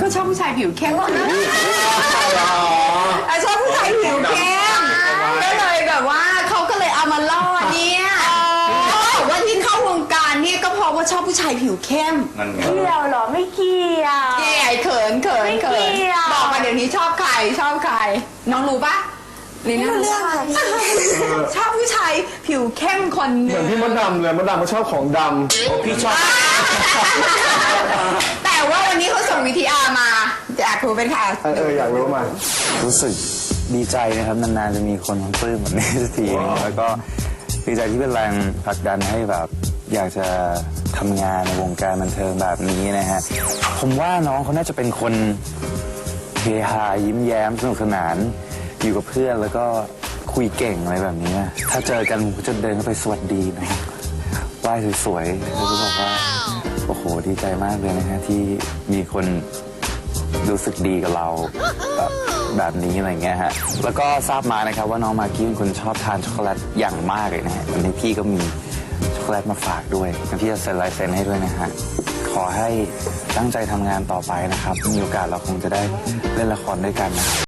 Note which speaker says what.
Speaker 1: ก็ชอบผู้ชายผิวเข้มอะชอบผู้ชายผิวเข้มก็เลยแบบว่าเขาก็เลยเอามาล่อเนี่ยเขาบอกว่าที่เข้าวงการเนี่ยก็เพราะว่าชอบผู้ชายผิวเข้ม
Speaker 2: นั่นไง
Speaker 3: เกี่ยวเหรอไม่เกี่ยว
Speaker 1: เก๋เขินเขินเขิ
Speaker 3: ไม่
Speaker 1: น
Speaker 3: เกี่ยว
Speaker 1: บอกมาเดี๋ยวนี้ชอบใครชอบใคร น้องรู้ปะลีน่า
Speaker 3: ไม่รู้เรื่องค่ะ
Speaker 1: ชอบผู้ชายผิวเข้มคนห
Speaker 4: เหมื
Speaker 1: นึ
Speaker 4: อน
Speaker 1: ง
Speaker 4: พี่มดดำเลยมดดำเขาชอบของด
Speaker 2: พี่ชอบ
Speaker 1: แต่ วิทีอาร์มาอยากรู้เป็นค่ะ
Speaker 4: เอออยากรู้มา
Speaker 5: รู้สึกดีใจนะครับนานๆจะมีคนปลื้มแบบนี้สักทีนึงแล้วก็ดีใจที่เป็นแรงผลักดันให้แบบอยากจะทำงานในวงการบันเทิงแบบนี้นะฮะ ผมว่าน้องเขาน่าจะเป็นคนเฮฮายิ้มแย้มสนุกสนาน อยู่กับเพื่อนแล้วก็คุยเก่งอะไรแบบนี้ ถ้าเจอกันผมจะเดินเข้าไปสวัสดีนะไหว้สวยๆแล้วก็บอกว่า โอ้โห ดีใจมากเลยนะฮะที่มีคนรู้สึกดีกับเราแบบแบบนี้อะไรเงี้ยฮะ แล้วก็ทราบมานะครับว่าน้องมากกี้เป็นคนชอบทานช็อกโกแลตอย่างมากเลยนะฮะวันนี้พี่ก็มีช็อกโกแลตมาฝากด้วยพี่จะเซ็นลายเซ็นให้ด้วยนะฮะ ขอให้ตั้งใจทำงานต่อไปนะครับ มีโอกาสเราคงจะได้เล่นละครด้วยกันนะครับ